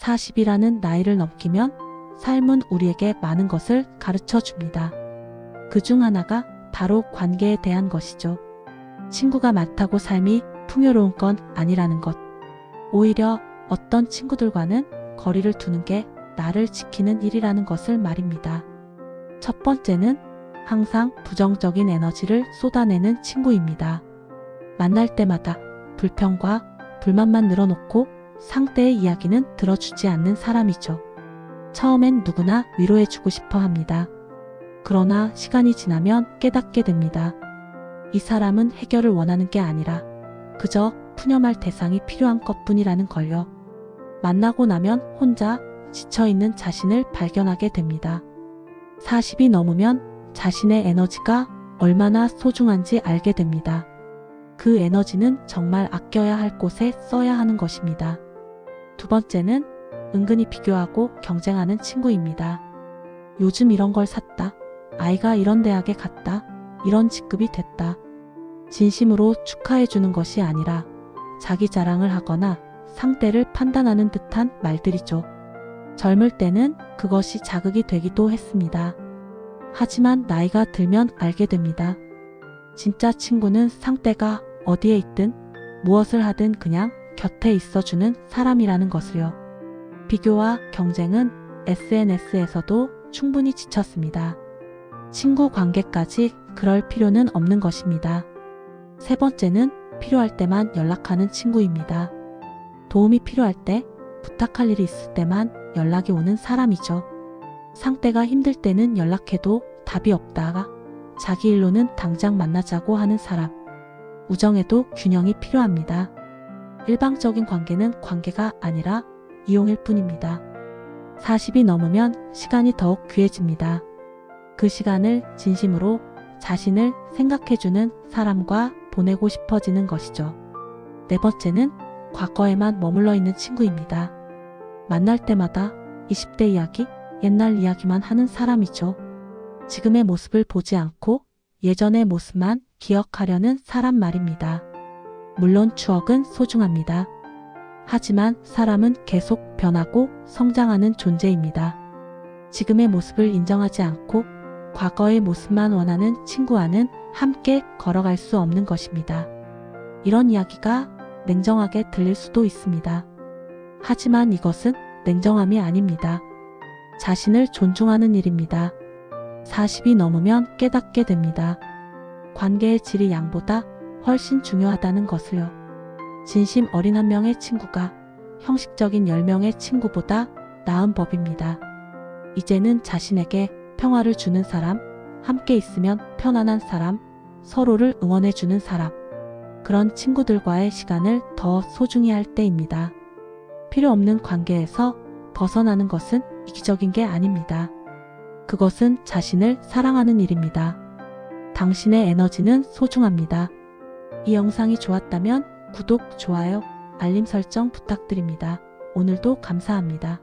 40이라는 나이를 넘기면 삶은 우리에게 많은 것을 가르쳐 줍니다. 그 중 하나가 바로 관계에 대한 것이죠. 친구가 많다고 삶이 풍요로운 건 아니라는 것. 오히려 어떤 친구들과는 거리를 두는 게 나를 지키는 일이라는 것을 말입니다. 첫 번째는 항상 부정적인 에너지를 쏟아내는 친구입니다. 만날 때마다 불평과 불만만 늘어놓고 상대의 이야기는 들어주지 않는 사람이죠. 처음엔 누구나 위로해주고 싶어 합니다. 그러나 시간이 지나면 깨닫게 됩니다. 이 사람은 해결을 원하는 게 아니라 그저 푸념할 대상이 필요한 것 뿐이라는 걸요. 만나고 나면 혼자 지쳐있는 자신을 발견하게 됩니다. 40이 넘으면 자신의 에너지가 얼마나 소중한지 알게 됩니다. 그 에너지는 정말 아껴야 할 곳에 써야 하는 것입니다. 두 번째는 은근히 비교하고 경쟁하는 친구입니다. 요즘 이런 걸 샀다. 아이가 이런 대학에 갔다. 이런 직급이 됐다. 진심으로 축하해 주는 것이 아니라 자기 자랑을 하거나 상대를 판단하는 듯한 말들이죠. 젊을 때는 그것이 자극이 되기도 했습니다. 하지만 나이가 들면 알게 됩니다. 진짜 친구는 상대가 어디에 있든 무엇을 하든 그냥 곁에 있어주는 사람이라는 것을요. 비교와 경쟁은 SNS에서도 충분히 지쳤습니다. 친구 관계까지 그럴 필요는 없는 것입니다. 세 번째는 필요할 때만 연락하는 친구입니다. 도움이 필요할 때, 부탁할 일이 있을 때만 연락이 오는 사람이죠. 상대가 힘들 때는 연락해도 답이 없다가 자기 일로는 당장 만나자고 하는 사람. 우정에도 균형이 필요합니다. 일방적인 관계는 관계가 아니라 이용일 뿐입니다. 40이 넘으면 시간이 더욱 귀해집니다. 그 시간을 진심으로 자신을 생각해주는 사람과 보내고 싶어지는 것이죠. 네 번째는 과거에만 머물러 있는 친구입니다. 만날 때마다 20대 이야기, 옛날 이야기만 하는 사람이죠. 지금의 모습을 보지 않고 예전의 모습만 기억하려는 사람 말입니다. 물론 추억은 소중합니다. 하지만 사람은 계속 변하고 성장하는 존재입니다. 지금의 모습을 인정하지 않고 과거의 모습만 원하는 친구와는 함께 걸어갈 수 없는 것입니다. 이런 이야기가 냉정하게 들릴 수도 있습니다. 하지만 이것은 냉정함이 아닙니다. 자신을 존중하는 일입니다. 40이 넘으면 깨닫게 됩니다. 관계의 질이 양보다 훨씬 중요하다는 것을요. 진심 어린 한 명의 친구가 형식적인 10명의 친구보다 나은 법입니다. 이제는 자신에게 평화를 주는 사람, 함께 있으면 편안한 사람, 서로를 응원해주는 사람, 그런 친구들과의 시간을 더 소중히 할 때입니다. 필요 없는 관계에서 벗어나는 것은 이기적인 게 아닙니다. 그것은 자신을 사랑하는 일입니다. 당신의 에너지는 소중합니다. 이 영상이 좋았다면 구독, 좋아요, 알림 설정 부탁드립니다. 오늘도 감사합니다.